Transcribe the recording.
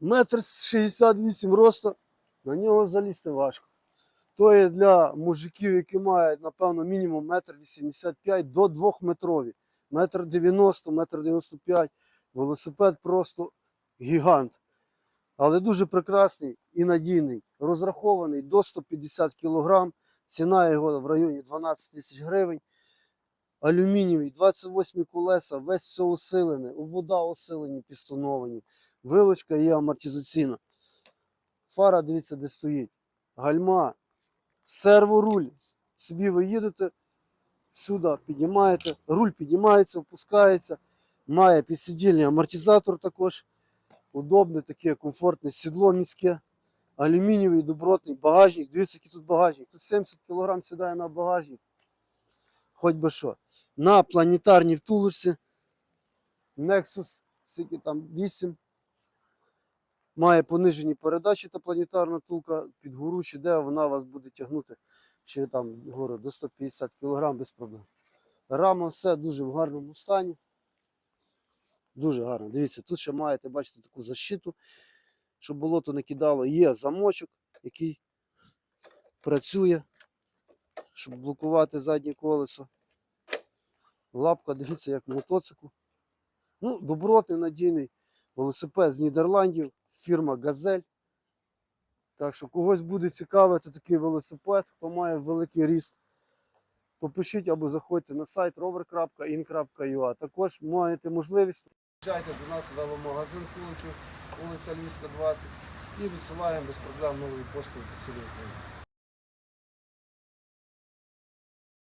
Метр 68 росту, на нього залізти важко. То є для мужиків, які мають, напевно, мінімум метр 85 до 2 метрові. Метр 90, метр 95. Велосипед просто гігант. Але дуже прекрасний і надійний. Розрахований до 150 кг. Ціна його в районі 12 тисяч гривень. Алюмінієвий, 28 колеса, весь все усилене, вода усилені, пістоновані. Вилочка є амортизаційна. Фара, дивіться, де стоїть. Гальма, серворуль. Собі ви їдете, сюди піднімаєте, руль піднімається, опускається. Має підсидільний амортизатор також. Удобне таке комфортне сідло міське. Алюмінієвий добротний багажник. Дивіться, який тут багажник. Тут 70 кг сідає на багажник. Хоч би що. На планетарній втулочці. Nexus, скільки там 8. Має понижені передачі та планетарна втулка під гору, чи де вона вас буде тягнути чи там гору до 150 кг без проблем. Рама все дуже в гарному стані. Дуже гарно. Дивіться, тут ще маєте, бачите, таку защиту, щоб болото не кидало. Є замочок, який працює, щоб блокувати заднє колесо. Лапка, дивіться, як в мотоциклу. Ну, добротний, надійний велосипед з Нідерландів, фірма Газель. Так що когось буде цікавити такий велосипед, хто має великий ріст, попишіть або заходьте на сайт rover.in.ua. Також маєте можливість приїжджайте до нас в веломагазин Куликів, вулиця Львівська, 20 і відсилаємо без проблем нової пошти до цілої України.